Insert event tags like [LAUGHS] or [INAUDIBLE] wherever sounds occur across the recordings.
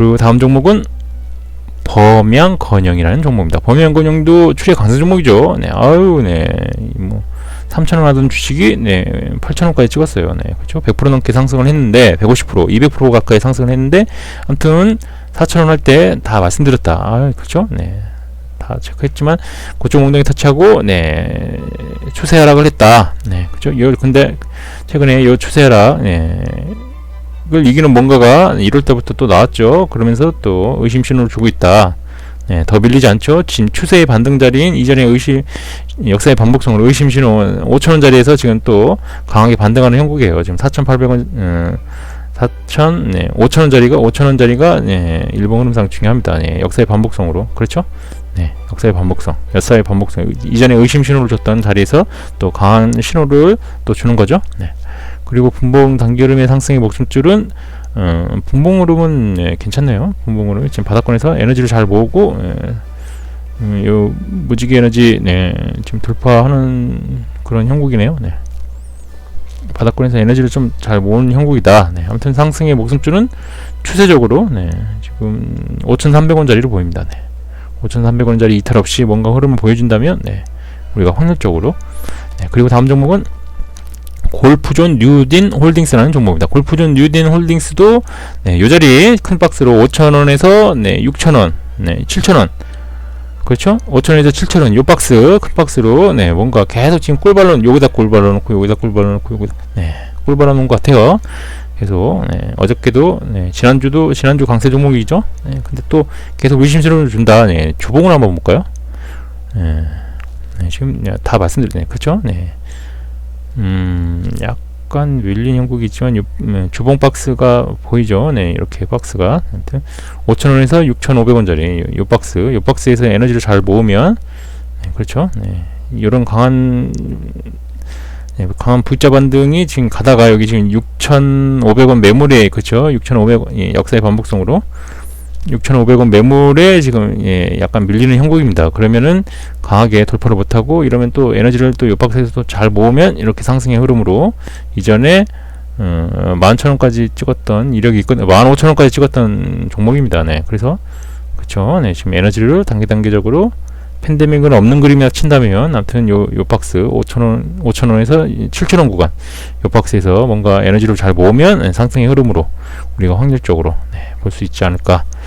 그리고 다음 종목은 범양건영이라는 종목입니다. 범양건영도 추세 강세 종목이죠. 네, 아유, 네, 뭐 3,000원 하던 주식이 네, 8,000원까지 찍었어요. 네, 그렇죠. 100% 넘게 상승을 했는데 150%, 200% 가까이 상승을 했는데 아무튼 4,000원 할 때 다 말씀드렸다. 아, 그렇죠. 네. 다 체크했지만 고점 엉덩이 터치하고 네 추세 하락을 했다. 네 그죠. 요 근데 최근에 요 추세 하락 네, 을 이기는 뭔가가 1월 때부터 또 나왔죠. 그러면서 또 의심 신호를 주고 있다. 네, 더 밀리지 않죠. 지금 추세의 반등 자리인 이전의 의심 역사의 반복성으로 의심 신호 5천원 자리에서 지금 또 강하게 반등하는 형국이에요. 지금 4,800원 음, 4천 네, 5천원 자리가 5천원 자리가 네, 일본 흐름상 중요합니다. 네, 역사의 반복성으로 그렇죠. 네, 역사의 반복성, 역사의 반복성. 이전에 의심 신호를 줬던 자리에서 또 강한 신호를 또 주는 거죠. 네. 그리고 분봉 단기흐름의 상승의 목숨줄은 어, 분봉 흐름은 네, 괜찮네요. 분봉 흐름 지금 바닥권에서 에너지를 잘 모으고 예, 음, 요 무지개 에너지 네, 지금 돌파하는 그런 형국이네요. 네. 바닥권에서 에너지를 좀 잘 모으는 형국이다. 네. 아무튼 상승의 목숨줄은 추세적으로 네, 지금 5,300원 자리로 보입니다. 네. 5,300원짜리 이탈 없이 뭔가 흐름을 보여준다면 네, 우리가 확률적으로 네, 그리고 다음 종목은 골프존 뉴딘 홀딩스라는 종목입니다. 골프존 뉴딘 홀딩스도 네, 요 자리 큰 박스로 5,000원에서 네, 6,000원, 네, 7,000원 그렇죠? 5,000원에서 7,000원 요 박스 큰 박스로 네, 뭔가 계속 지금 꿀 발라 여기다 꿀 발라 놓고 여기다 꿀 발라 놓고 여기다 네, 꿀 발라 놓은 것 같아요. 계속 네, 어저께도 네, 지난주도 지난주 강세 종목이죠. 네, 근데 또 계속 의심스러움을 준다. 네, 주봉을 한번 볼까요? 네, 네, 지금 네, 다 말씀드리네. 그렇죠? 네. 음, 약간 밀린 형국이 있지만 요, 네, 주봉 박스가 보이죠? 네, 이렇게 박스가 아무튼 5,000원에서 6,500원짜리 요, 요 박스, 요 박스에서 에너지를 잘 모으면 네, 그렇죠? 네. 이런 강한 네, 강한 V자 반등이 지금 가다가 여기 지금 6,500원 매물에 그쵸 6,500원 예, 역사의 반복성으로 6,500원 매물에 지금 예, 약간 밀리는 형국입니다. 그러면은 강하게 돌파를 못하고 이러면 또 에너지를 또 옆박스에서 또잘 모으면 이렇게 상승의 흐름으로 이전에 어, 11,000원까지 찍었던 이력이 있거든요. 15,000원까지 찍었던 종목입니다. 네, 그래서 그쵸 네, 지금 에너지를 단계 단계적으로 팬데믹은 없는 그림이라 친다면 아무튼 요, 요 박스 5,000원 5,000원에서 7,000원 구간 요 박스에서 뭔가 에너지를 잘 모으면 네, 상승의 흐름으로 우리가 확률적으로 네, 볼 수 있지 않을까 네.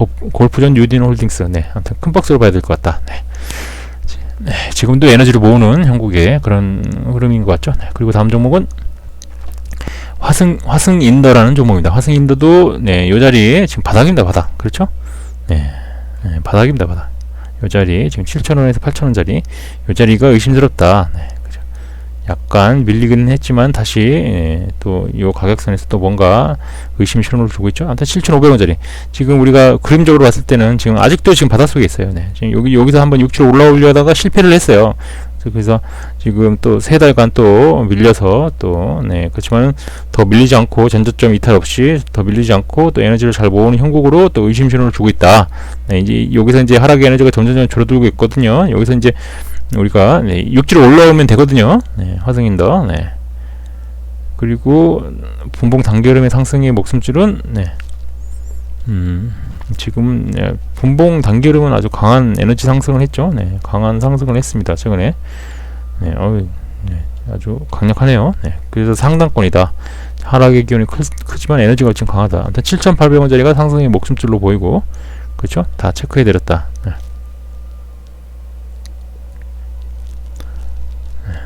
고, 골프전 뉴딘 홀딩스 네, 아무튼 큰 박스로 봐야 될 것 같다 네. 지- 네, 지금도 에너지를 모으는 형국의 그런 흐름인 것 같죠 네, 그리고 다음 종목은 화승 화승 인더라는 종목입니다 화승 인더도 네, 요 자리에 지금 바닥입니다 바닥 그렇죠 네. 네, 바닥입니다, 바닥. 요 자리, 지금 7,000원에서 8,000원짜리, 요 자리가 의심스럽다. 네. 약간 밀리기는 했지만, 다시, 예, 또, 요 가격선에서 또 뭔가 의심 신호를 주고 있죠. 아무튼 7,500원짜리. 지금 우리가 그림적으로 봤을 때는 지금 아직도 지금 바닷속에 있어요. 네. 지금 여기, 여기서 한번 6kg 올라오려다가 실패를 했어요. 그래서 지금 또 세 달간 또 밀려서 또, 네, 그렇지만 더 밀리지 않고 전저점 이탈 없이 더 밀리지 않고 또 에너지를 잘 모으는 형국으로 또 의심 신호를 주고 있다. 네, 이제 여기서 이제 하락의 에너지가 점점 줄어들고 있거든요. 여기서 이제 우리가 네, 6kg 올라오면 되거든요. 네, 화승인더. 네. 그리고 분봉 단계름의 상승의 목숨줄은 네. 음, 지금 네, 분봉 단계름은 아주 강한 에너지 상승을 했죠. 네, 강한 상승을 했습니다. 최근에. 네, 어우, 네, 아주 강력하네요. 네, 그래서 상단권이다. 하락의 기운이 크, 크지만 에너지가 지금 강하다. 아무튼 7,800원짜리가 상승의 목숨줄로 보이고, 그렇죠? 다 체크해 드렸다. 네.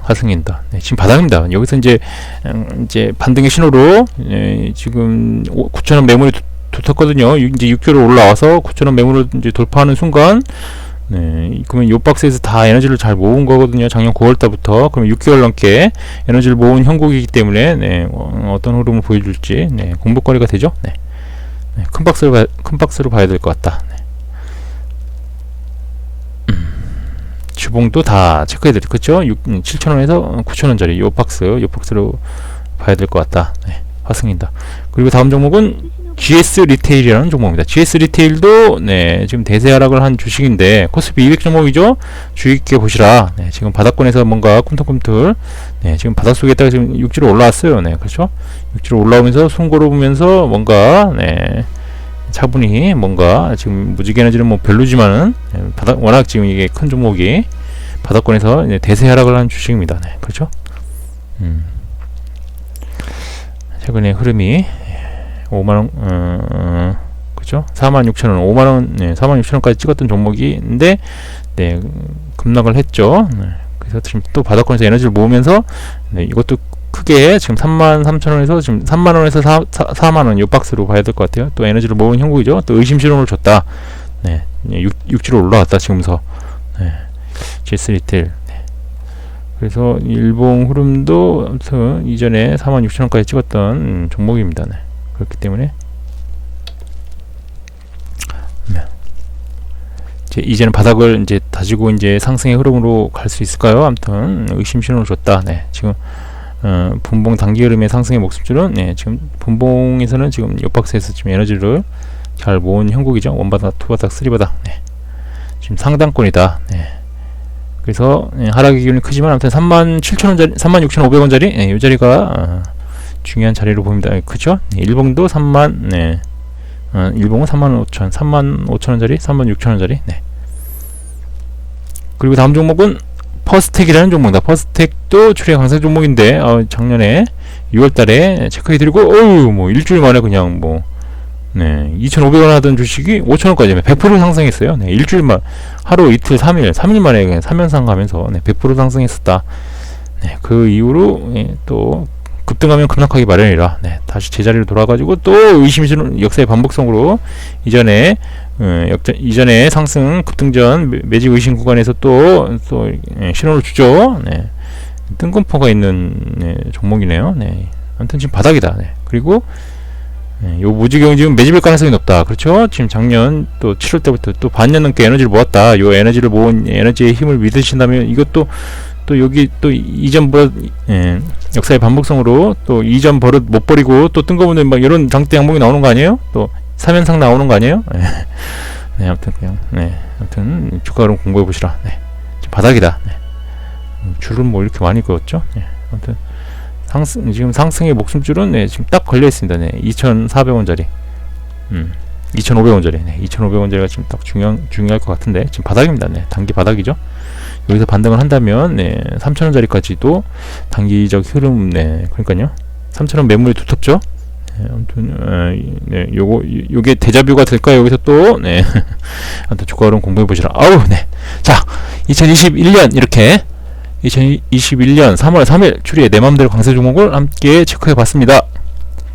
화승인다. 네, 지금 바닥입니다. 여기서 이제 음, 이제 반등의 신호로 예, 지금 9,000원 매물이 도- 붙었거든요. 유- 이제 6kg 올라와서 9,000원 매물을 이제 돌파하는 순간 네, 그러면 요 박스에서 다 에너지를 잘 모은 거거든요. 작년 9월 달부터. 그럼 6개월 넘게 에너지를 모은 형국이기 때문에 네, 어, 떤 흐름을 보여줄지 네, 공부거리가 되죠. 네. 네, 큰 박스로 봐, 큰 박스로 봐야 될 것 같다. 네. 주봉도 다 체크해 드릴 그죠? 7,000원에서 9,000원짜리 요 박스, 요 박스로 봐야 될 것 같다. 네, 화승인다. 그리고 다음 종목은 GS 리테일이라는 종목입니다. GS 리테일도 네, 지금 대세 하락을 한 주식인데 코스피 200 종목이죠. 주의 깊게 보시라. 네, 지금 바닥권에서 뭔가 꿈틀꿈틀 네, 지금 바닷속에다가 지금 육지로 올라왔어요. 네, 그렇죠? 육지로 올라오면서 송고로 보면서 뭔가 네, 차분히 뭔가 지금 무지개 에너지는 뭐 별로지만은 네, 바닥 워낙 지금 이게 큰 종목이 바닥권에서 이제 대세 하락을 한 주식입니다. 네, 그렇죠? 음. 최근에 흐름이 5만 원, 어, 어, 그죠? 46,000원, 5만 원, 네, 46,000원까지 찍었던 종목인데, 네, 급락을 했죠. 네, 그래서 지금 또 바닥권에서 에너지를 모으면서, 네, 이것도 크게 지금 3만 3천원에서 지금 3만원에서 4, 4, 만원요 박스로 봐야 될 것 같아요. 또 에너지를 모은 형국이죠. 또 의심 신호를 줬다. 네, 네, 육, 육지로 올라왔다, 지금서. 네, GS 리테일. 네. 그래서 일봉 흐름도 아무튼 이전에 4만 6천원까지 찍었던 음, 종목입니다. 네. 그렇기 때문에 네. 이제 이제는 바닥을 이제 다지고 이제 상승의 흐름으로 갈 수 있을까요? 아무튼 의심 신호를 줬다. 네, 지금 어, 분봉 단기 흐름의 상승의 목숨줄은 네, 지금 분봉에서는 지금 옆박스에서 지금 에너지를 잘 모은 형국이죠. 원바닥, 투바닥, 쓰리바닥. 네. 지금 상단권이다. 네. 그래서 네, 하락의 기운이 크지만 아무튼 3만 7천원짜리, 3만 6천5백원짜리 네, 이 자리가 어, 중요한 자리로 보입니다. 예, 그쵸? 네, 일봉도 3만, 네. 어, 일봉은 3만 5천, 3만 5천 원짜리, 3만 6천 원짜리, 네. 그리고 다음 종목은 퍼스텍이라는 종목이다. 퍼스텍도 출해 강세 종목인데, 어, 작년에 6월달에 체크해드리고, 어우, 뭐, 일주일 만에 그냥 뭐, 네, 2,500원 하던 주식이 5,000원까지 100% 상승했어요. 네, 일주일만, 하루, 이틀, 3일, 3일 만에 그냥 3연상 가면서, 네, 100% 상승했었다. 네, 그 이후로, 예, 또, 급등하면 급락하기 마련이라 네, 다시 제자리로 돌아가지고 또 의심스러운 역사의 반복성으로 이전에 어, 역전, 이전에 상승 급등전 매- 매직 의심 구간에서 또, 또 예, 신호를 주죠. 네. 뜬금포가 있는 네, 종목이네요. 네. 아무튼 지금 바닥이다. 네. 그리고 네, 요 무지경 지금 매집일 가능성이 높다. 그렇죠? 지금 작년 또 7월 때부터 또 반년 넘게 에너지를 모았다. 요 에너지를 모은 에너지의 힘을 믿으신다면 이것도 또 여기 또 이전 버릇 예, 역사의 반복성으로 또 이전 버릇 못 버리고 또 뜬금없는 막 이런 장대 항목이 나오는 거 아니에요? 또 3연상 나오는 거 아니에요? 예. [LAUGHS] 네, 아무튼 그냥 네, 아무튼 주가로 공부해 보시라. 네, 지금 바닥이다. 네. 음, 줄은 뭐 이렇게 많이 그었죠? 네, 아무튼 상승 지금 상승의 목숨줄은 네, 지금 딱 걸려 있습니다. 네, 2,400원짜리. 음. 2,500원짜리. 네, 2,500원짜리가 지금 딱 중요한 중요할 것 같은데 지금 바닥입니다. 네, 단기 바닥이죠. 여기서 반등을 한다면 네, 3,000원짜리까지도 단기적 흐름 네, 그러니까요. 3,000원 매물이 두텁죠. 네, 아무튼 어, 이- 네, 요거 이- 요게 대자뷰가 될까요? 여기서 또 네. [LAUGHS] 아무튼 주가 흐름 공부해 보시라. 아우, 네. 자, 2021년 이렇게 2021년 3월 3일 추리의 내 맘대로 강세 종목을 함께 체크해 봤습니다.